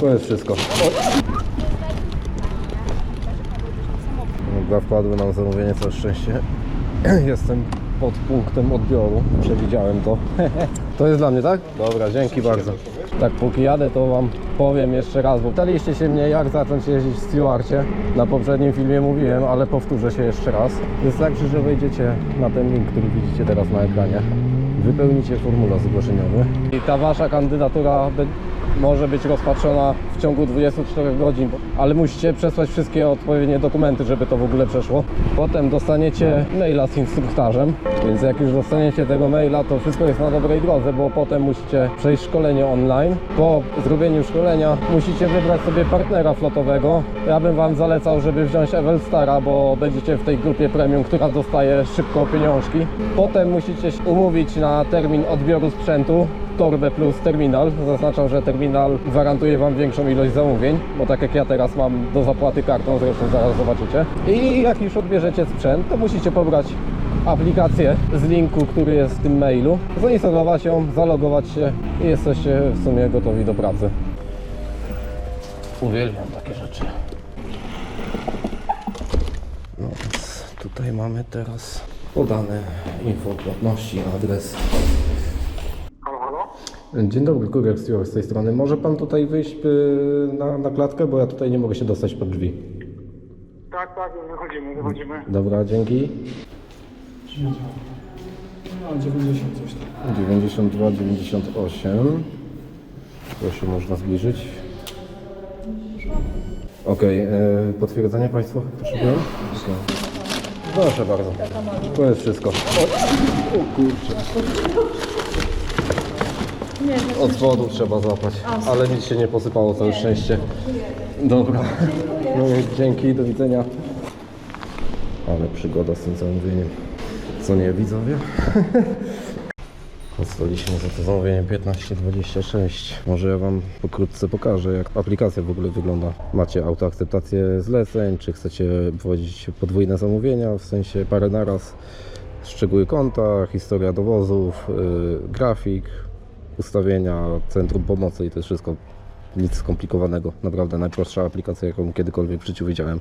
To jest wszystko. Dobra, wpadły nam zamówienie, całe szczęście. Jestem pod punktem odbioru. Przewidziałem to. To jest dla mnie, tak? Dobra, dzięki bardzo. Tak, póki jadę, to Wam powiem jeszcze raz, bo pytaliście się mnie, jak zacząć jeździć w Stewarcie. Na poprzednim filmie mówiłem, ale powtórzę się jeszcze raz. Wystarczy, że wejdziecie na ten link, który widzicie teraz na ekranie. Wypełnicie formularz zgłoszeniowy i ta Wasza kandydatura może być rozpatrzona w ciągu 24 godzin, ale musicie przesłać wszystkie odpowiednie dokumenty, żeby to w ogóle przeszło. Potem dostaniecie maila z instruktarzem, więc jak już dostaniecie tego maila, to wszystko jest na dobrej drodze, bo potem musicie przejść szkolenie online. Po zrobieniu szkolenia musicie wybrać sobie partnera flotowego. Ja bym Wam zalecał, żeby wziąć Evelstara, bo będziecie w tej grupie premium, która dostaje szybko pieniążki. Potem musicie się umówić na termin odbioru sprzętu. Torbę plus terminal. Zaznaczam, że terminal gwarantuje Wam większą ilość zamówień, bo tak jak ja teraz mam do zapłaty kartą, zresztą zaraz zobaczycie. I jak już odbierzecie sprzęt, to musicie pobrać aplikację z linku, który jest w tym mailu, zainstalować ją, zalogować się i jesteście w sumie gotowi do pracy. Uwielbiam takie rzeczy. No więc tutaj mamy teraz podane info płatności, adres. Halo? Dzień dobry, kurier Stewart z tej strony. Może pan tutaj wyjść y, na, na klatkę, bo ja tutaj nie mogę się dostać pod drzwi. Tak, tak, wychodzimy, wychodzimy. Dobra, dzięki. No, 90 coś tam. 92, 98. Proszę, można zbliżyć. Okej, e, potwierdzenie Państwo potrzebują? Okej. Proszę bardzo. To jest wszystko. O, o kurczę. Od spodu trzeba złapać, ale nic się nie posypało, całe szczęście. Dobra. No, dzięki, do widzenia. Ale przygoda z tym zamówieniem. Co nie, widzowie? Dostaliśmy za to zamówienie 1526. Może ja Wam pokrótce pokażę, jak aplikacja w ogóle wygląda. Macie autoakceptację zleceń, czy chcecie prowadzić podwójne zamówienia, w sensie parę naraz. Szczegóły konta, historia dowozów, yy, grafik, ustawienia, centrum pomocy i to jest wszystko. Nic skomplikowanego. Naprawdę najprostsza aplikacja, jaką kiedykolwiek w życiu widziałem.